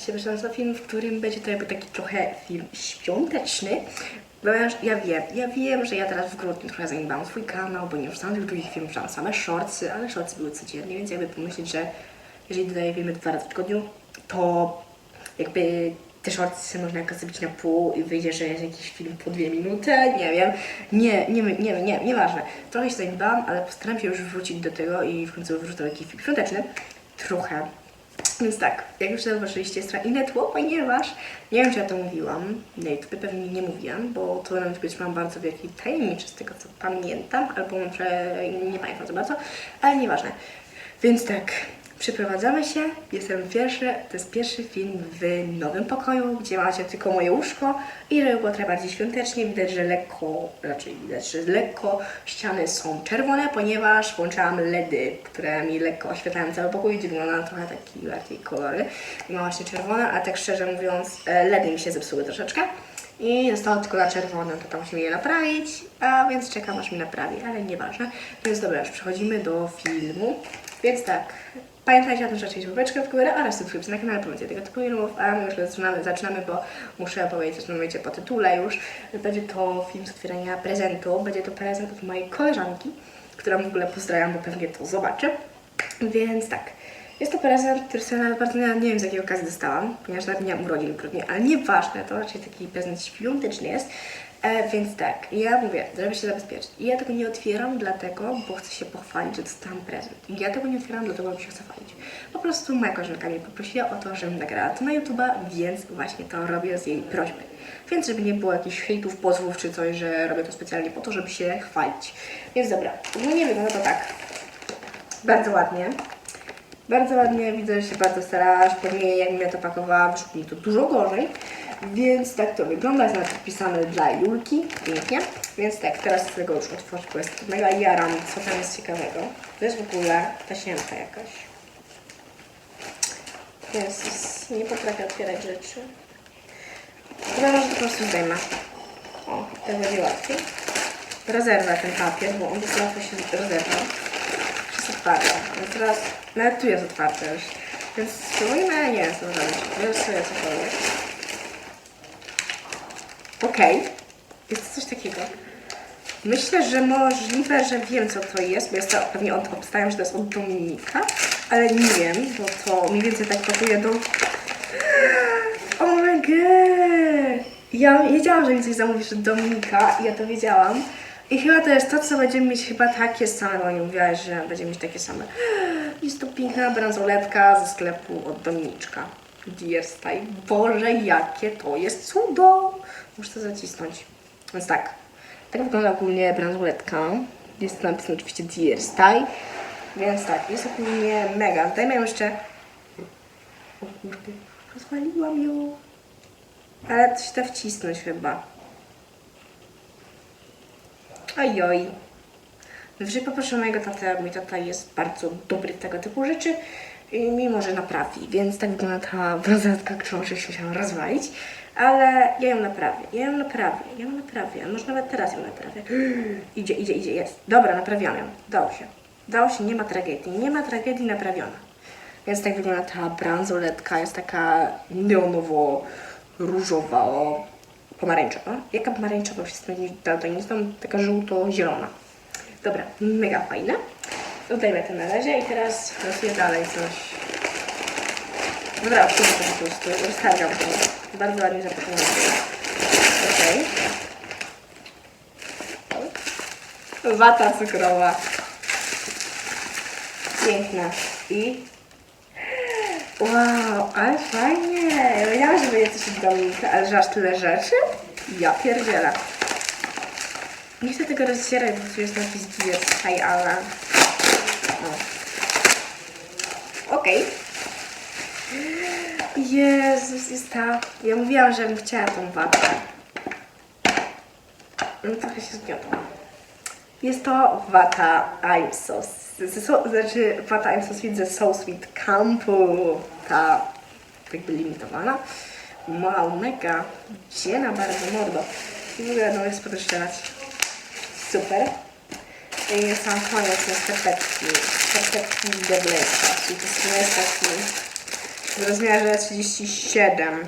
dzisiaj wyszłam za film, w którym będzie to jakby taki trochę film świąteczny. Ponieważ ja wiem, ja wiem, że ja teraz w grudniu trochę zaniedbałam swój kanał, bo nie wrzucałam tych długich filmów, wrzucałam same shortsy, ale shortsy były codziennie, więc jakby pomyśleć, że jeżeli dodaję filmy dwa razy w tygodniu, to jakby te shortsy można jakoś zrobić na pół i wyjdzie, że jest jakiś film po dwie minuty, nie wiem. Nie, nie, nie, nie, nie, nieważne. Trochę się zaniedbałam, ale postaram się już wrócić do tego i w końcu wrzucę taki film świąteczny. Trochę. Więc tak, jak już zauważyliście, jest inne tło, ponieważ nie wiem, czy ja to mówiłam, na YouTube pewnie nie mówiłam, bo to YouTube trzymam bardzo wielki tajemniczy z tego, co pamiętam, albo może nie pamiętam za bardzo, ale nieważne. Więc tak, przeprowadzamy się, jestem pierwszy, to jest pierwszy film w nowym pokoju, gdzie macie tylko moje łóżko i trochę bardziej świątecznie, widać, że lekko, raczej widać, że lekko ściany są czerwone, ponieważ włączałam LEDy, które mi lekko oświetlają cały pokój, gdzie wygląda trochę taki bardziej kolory. I ma właśnie czerwone, a tak szczerze mówiąc, e, LEDy mi się zepsuły troszeczkę. I zostało tylko na czerwonym, to tam musimy je naprawić, a więc czekam aż mi naprawi, ale nieważne. Więc dobra, już przechodzimy do filmu. Więc tak, pamiętajcie o tym, że trzeba łapeczkę w górę oraz subskrypcję na kanale, pomocy tego typu filmów, a my już zaczynamy, zaczynamy, bo muszę powiedzieć, że wiecie po tytule już, będzie to film z otwierania prezentu, będzie to prezent od mojej koleżanki, którą w ogóle pozdrawiam, bo pewnie to zobaczy. Więc tak, jest to prezent, który sobie nawet bardzo nie, wiem z jakiej okazji dostałam, ponieważ nawet nie miałam urodzin w ale nieważne, to raczej taki prezent świąteczny jest. E, więc tak, ja mówię, żeby się zabezpieczyć. I ja tego nie otwieram dlatego, bo chcę się pochwalić, że dostałam prezent. Ja tego nie otwieram dlatego, bo się chcę chwalić. Po prostu moja koleżanka mnie poprosiła o to, żebym nagrała to na YouTube'a, więc właśnie to robię z jej prośby. Więc żeby nie było jakichś hejtów, pozwów czy coś, że robię to specjalnie po to, żeby się chwalić. Więc dobra, ogólnie wygląda to tak. Bardzo ładnie. Bardzo ładnie, widzę, że się bardzo starałaś. Pewnie jakbym ja to pakowała, wyszło mi to dużo gorzej. Więc tak to wygląda. Jest nawet podpisane dla Julki. Pięknie. Więc tak, teraz chcę go już otworzyć, bo jest mega jaram, co tam jest ciekawego. To jest w ogóle tasiemka jakaś. Jezus, nie potrafię otwierać rzeczy. Chyba może po prostu zdejmę. O, tak będzie łatwiej. Rozerwę ten papier, bo on dosyć łatwo się rozerwał otwarte. Więc teraz nawet tu jest otwarte już. Więc spróbujmy, nie wiem co zrobić. Wylosuję cokolwiek. Okej. Jest to coś takiego. Myślę, że możliwe, że wiem co to jest, bo jest to pewnie od, obstawiam, że to jest od Dominika, ale nie wiem, bo to mniej więcej tak pasuje do... Oh my god! Ja wiedziałam, że mi coś zamówisz od Dominika i ja to wiedziałam. I chyba to jest to, co będziemy mieć chyba takie same, bo nie mówiłaś, że będziemy mieć takie same. Jest to piękna bransoletka ze sklepu od Dominiczka. Style. Boże, jakie to jest cudo! Muszę to zacisnąć. Więc tak. Tak wygląda ogólnie bransoletka. Jest to napisane oczywiście Style. Więc tak, jest ogólnie mega. Tutaj mają jeszcze... O kurde, rozwaliłam ją. Ale coś da wcisnąć chyba. Ojoj. Wyżej poproszę mojego tatę, mój tata jest bardzo dobry w tego typu rzeczy, i mimo że naprawi, więc tak wygląda ta bransoletka, którą oczywiście musiałam rozwalić, ale ja ją naprawię, ja ją naprawię, ja ją naprawię, może nawet teraz ją naprawię. Idzie, idzie, idzie, jest. Dobra, naprawiłam ją, dało się. Dało się, nie ma tragedii, nie ma tragedii, naprawiona. Więc tak wygląda ta bransoletka, jest taka neonowo-różowa, o, pomarańczowa. Jaka pomarańczowa już jestem daltonistą, taka żółto-zielona. Dobra, mega fajne. Oddajmy to na razie i teraz losuję dalej coś. Dobra, odsuwam to po prostu, rozstawiam to. Bardzo ładnie zapakowane. Okej. Wata cukrowa. Piękna. I... Wow, ale fajnie. Ja wiedziałam, że będzie coś od Dominika, ale że aż tyle rzeczy? Ja pierdzielę. Nie chcę tego rozcierać, bo tu jest napis DSI, ale... O. Okej. Jezus, jest ta... Ja mówiłam, że bym chciała tą watę. No trochę się zgniotła. Jest to wata I'm so, so, znaczy wata I'm so sweet ze So Sweet Campu. Ta jakby limitowana. Wow, mega. Dziena bardzo mordo. I w ogóle no jest podeszczerać. Super. I sam koniec na skarpetki. Skarpetki do Blake'a. Czyli to jest taki w rozmiarze 37.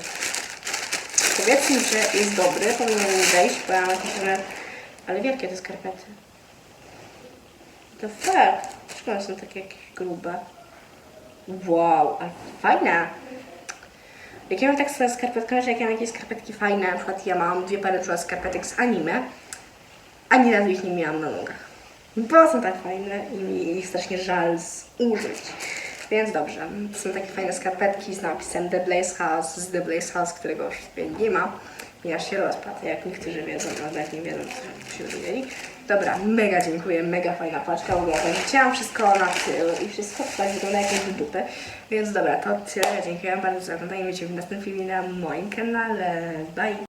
Powiedzmy, że jest dobry, powinien mi wejść, bo ja mam że... Ale wielkie te skarpety. To fair. Czemu są takie jakieś grube? Wow, ale fajne. Jak ja mam tak z skarpetkami, że jak ja mam jakieś skarpetki fajne, na przykład ja mam dwie pary przykład skarpetek z anime, ani razu ich nie miałam na nogach. Bo są tak fajne i mi ich strasznie żal zużyć. Więc dobrze, to są takie fajne skarpetki z napisem The Blaze House, z The Blaze House, którego już nie ma, ponieważ się rozpadł, jak niektórzy wiedzą, ale jak nie wiedzą, to się dowiedzieli. Dobra, mega dziękuję, mega fajna paczka, tak chciałam wszystko na tył i wszystko tak wygląda jak jakieś dupy. Więc dobra, to tyle, dziękuję bardzo za oglądanie, widzimy w następnym filmie na moim kanale. Bye!